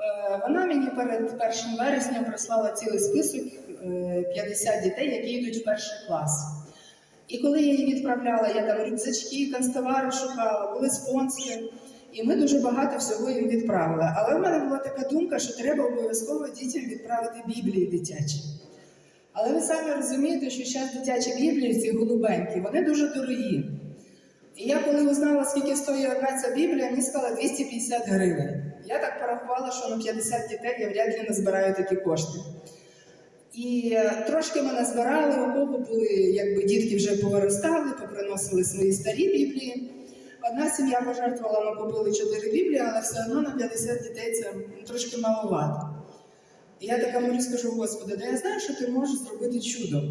Е, Вона мені перед 1 вересня прислала цілий список е, 50 дітей, які йдуть в перший клас. І коли я її відправляла, я там рюкзачки, канцтовари шукала, були спонсори. І ми дуже багато всього їм відправили. Але в мене була така думка, що треба обов'язково дітям відправити біблії дитячі. Але ви самі розумієте, що зараз дитячі біблії, ці голубенькі, вони дуже дорогі. І я коли узнала, скільки стоїть одна ця біблія, мені сказала 250 гривень. Я так порахувала, що на 50 дітей я вряд ли назбираю такі кошти. І е, трошки ми назбирали, у кого були, якби дітки вже повиростали, поприносили свої старі біблії. Одна сім'я пожертвувала, ми купили 4 біблії, але все одно на 50 дітей це трошки маловато. І я така молюсь, скажу, Господи, да я знаю, що ти можеш зробити чудо.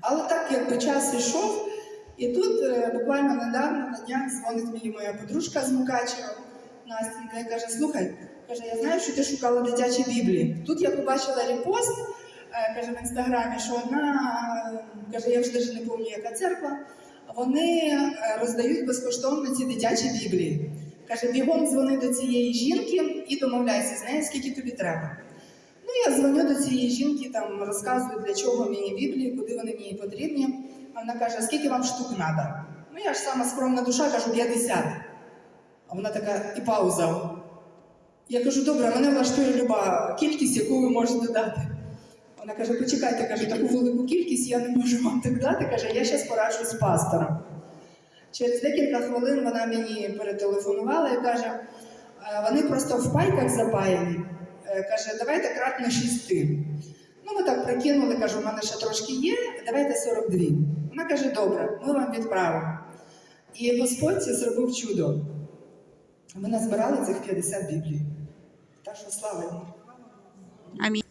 Але так якби час ішов, і тут е, буквально недавно на днях дзвонить мені моя подружка з Мукачева, Настенька, і каже: слухай, каже, я знаю, що ти шукала дитячі біблії. Тут я побачила репост, е, каже в інстаграмі, що одна е, каже, я вже навіть не пам'ятаю, яка церква. Вони роздають безкоштовно ці дитячі біблії. Каже, бігом дзвони до цієї жінки і домовляйся з нею, скільки тобі треба. Ну, я дзвоню до цієї жінки, там розказую, для чого мені біблії, куди вони мені потрібні. Вона каже, скільки вам штук треба? Ну, я ж сама скромна душа, кажу 50. А вона така, і пауза. Я кажу, добре, мене влаштує люба кількість, яку ви можете дати. Вона каже, почекайте, каже, таку велику кількість я не можу вам так дати. Каже, я зараз пораджу з пастором. Через декілька хвилин вона мені перетелефонувала і каже, «Е, вони просто в пайках запаяні. Е, Каже, давайте кратно шести. Ми так прикинули, кажу, у мене ще трошки є, давайте 42. Вона каже, добре, ми вам відправимо. І Господь зробив чудо. Ми назбирали цих 50 біблій. Так що слава йому. Амінь.